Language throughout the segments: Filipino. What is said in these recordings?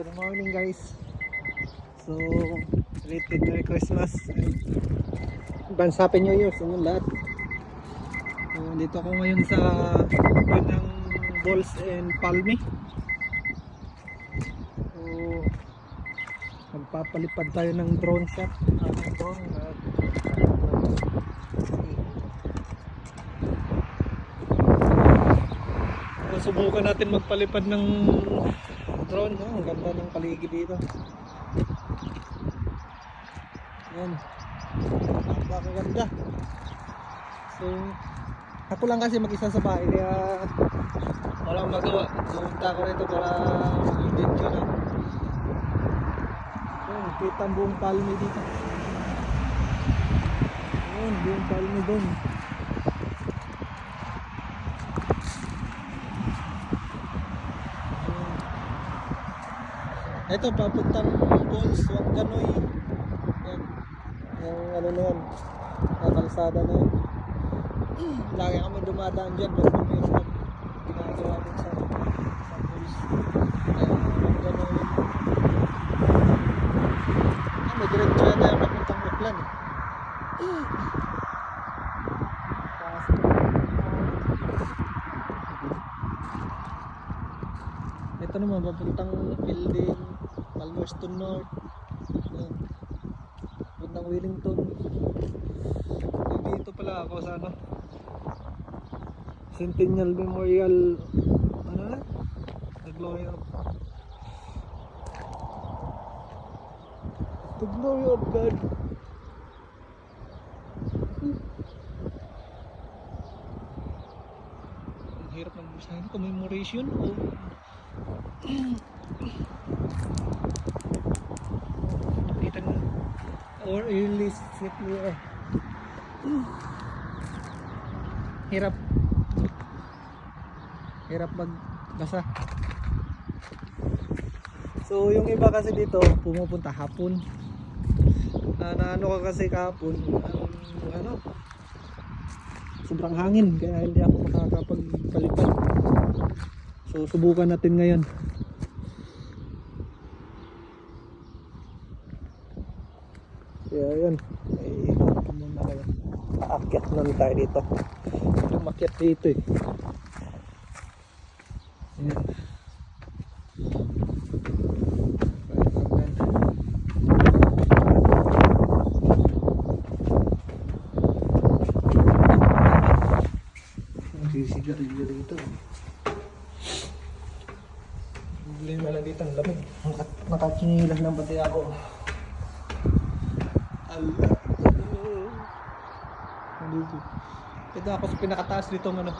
Good morning guys. So, related Merry Christmas. Advance Happy New Year sa inyong lahat. So, dito ako ngayon sa yun ng Balls and Palmy. So, magpapalipad tayo ng drone shot. Ating drone. At, So, subukan natin magpalipad ng drone. Oh, ang ganda ng paligid dito. Yan. Napakaganda. So, ako lang kasi mag-isa sa bahay kaya walang magawa. Pumunta ako rito para mag-video na. Yan, kita buong palmi dito. Yan, buong palmi doon. Ito, papuntang Falls, Wanganoy. Yan. Yung ano na yan. Yung kalsada na yan. Lagi kami dumadaan dyan. Pag mayroon na ginagawa din sa, sa Falls. Kaya Wanganoy. Ah, may diretso yata yung papuntang Buklan eh. Ito naman, papuntang building, Palmerston North, yan. papuntang Wellington. Dito pala ako sa ano, Centennial Memorial, ano na? The Glory of The Glory of God. Ang hirap ng busahin. Commemoration o Dito na. Or early Hitler. Hirap. Hirap magbasa. So yung iba kasi dito pumupunta hapon. Na, na ano ka kasi kahapon ang ano sobrang hangin kaya hindi ako makakapagpalipad. So subukan natin ngayon. Kaya yun. Ay, muna kayo. Aakyat na tayo dito. Tumakyat dito eh. Ayan. Nagsisigarilyo dito. Problema lang dito ang lamig. Nakachinilas lang pati ako. Allah. Dito. Ito ako sa pinakataas dito ano.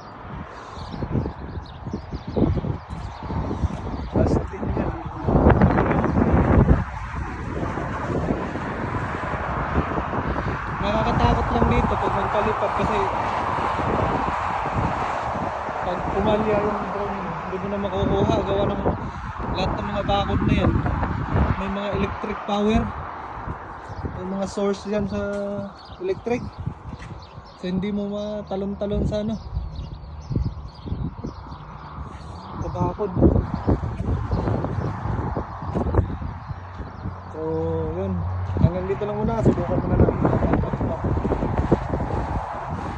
Din yan. Nakakatakot lang dito pag magpalipad kasi pag pumalya yung drone, hindi mo na makukuha. Gawa ng lahat ng mga bakod na yan. May mga electric power. May mga source yan sa electric. So hindi mo matalon-talon sa ano. Sa bakod. So yun. Hanggang dito lang muna. Subukan mo na lang.